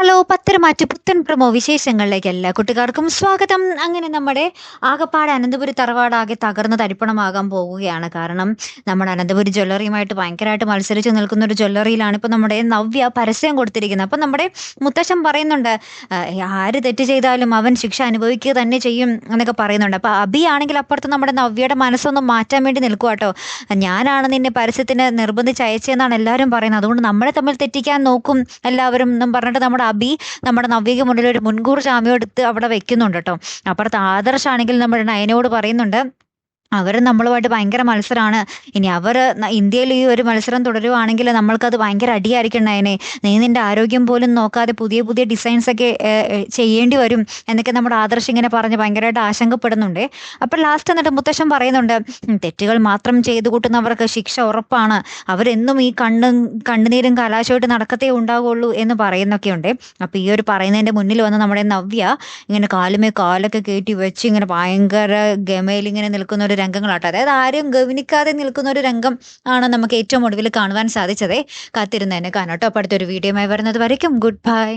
Hello Patharamattu പുത്തൻ promo വിശേഷങ്ങളിലേക്ക് എല്ലാ കുട്ടികാർക്കും സ്വാഗതം. അങ്ങനെ നമ്മുടെ ആകപ്പാട് അനന്തപുരി തറവാടാകെ തകർന്ന് തരിപ്പണമാകാൻ പോവുകയാണ് കാരണം നമ്മുടെ അനന്തപുരി ജ്വല്ലറിയുമായിട്ട് ഭയങ്കരമായിട്ട് മത്സരിച്ച് നിൽക്കുന്ന ഒരു ജ്വല്ലറിയിലാണ് ഇപ്പൊ നമ്മുടെ നവ്യ പരസ്യം കൊടുത്തിരിക്കുന്നത്. അപ്പൊ നമ്മുടെ മുത്തശ്ശൻ പറയുന്നുണ്ട് ആര് തെറ്റ് ചെയ്താലും അവൻ ശിക്ഷ അനുഭവിക്കുക തന്നെ ചെയ്യും എന്നൊക്കെ പറയുന്നുണ്ട്. അപ്പൊ അബി ആണെങ്കിൽ അപ്പുറത്ത് നമ്മുടെ നവ്യയുടെ മനസ്സൊന്ന് മാറ്റാൻ വേണ്ടി നിൽക്കുക കേട്ടോ ഞാനാണ് നിന്നെ പരസ്യത്തിന് നിർബന്ധിച്ച് അയച്ചതെന്നാണ് എല്ലാവരും പറയുന്നത്. അതുകൊണ്ട് നമ്മളെ തമ്മിൽ തെറ്റിക്കാൻ നോക്കും എല്ലാവരും എന്നും പറഞ്ഞിട്ട് നമ്മുടെ അബി നമ്മുടെ നവ്യയ്ക്ക് മുന്നിൽ ഒരു മുൻകൂർ ജാമ്യം എടുത്ത് അവിടെ വെക്കുന്നുണ്ട് കേട്ടോ. അപ്പുറത്ത് ആദർശാണെങ്കിൽ നമ്മുടെ നയനോട് പറയുന്നുണ്ട് അവർ നമ്മളുമായിട്ട് ഭയങ്കര മത്സരമാണ് ഇനി അവർ ഇന്ത്യയിൽ ഈ ഒരു മത്സരം തുടരുവാണെങ്കിൽ നമ്മൾക്കത് ഭയങ്കര അടിയായിരിക്കും അതിനെ നീ നിന്റെ ആരോഗ്യം പോലും നോക്കാതെ പുതിയ പുതിയ ഡിസൈൻസ് ഒക്കെ ചെയ്യേണ്ടി വരും എന്നൊക്കെ നമ്മുടെ ആദർശ് ഇങ്ങനെ പറഞ്ഞ് ഭയങ്കരമായിട്ട് ആശങ്കപ്പെടുന്നുണ്ട്. അപ്പോൾ ലാസ്റ്റ് എന്നിട്ട് മുത്തശ്ശൻ പറയുന്നുണ്ട് തെറ്റുകൾ മാത്രം ചെയ്തു കൂട്ടുന്നവർക്ക് ശിക്ഷ ഉറപ്പാണ്. അവരെന്നും ഈ കണ്ണും കണ്ണുനീരും കലാശമായിട്ട് നടക്കത്തേ ഉണ്ടാകുള്ളൂ എന്ന് പറയുന്നൊക്കെയുണ്ട്. അപ്പോൾ ഈ ഒരു പറയുന്നതിന്റെ മുന്നിൽ വന്ന് നമ്മുടെ നവ്യ ഇങ്ങനെ കാലുമേ കാലൊക്കെ കയറ്റി വെച്ച് ഇങ്ങനെ ഭയങ്കര ഗമയിൽ ഇങ്ങനെ നിൽക്കുന്ന ഒരു രംഗങ്ങളാട്ടോ. അതായത് ആരും ഗവനിക്കാതെ നിൽക്കുന്ന ഒരു രംഗം ആണ് നമുക്ക് ഏറ്റവും ഒടുവിൽ കാണുവാൻ സാധിച്ചത്. കാത്തിരുന്നതിന് കാണാട്ടോ അപ്പോൾ അടുത്തൊരു വീഡിയോയുമായി വരുന്നത് വരയ്ക്കും. Good bye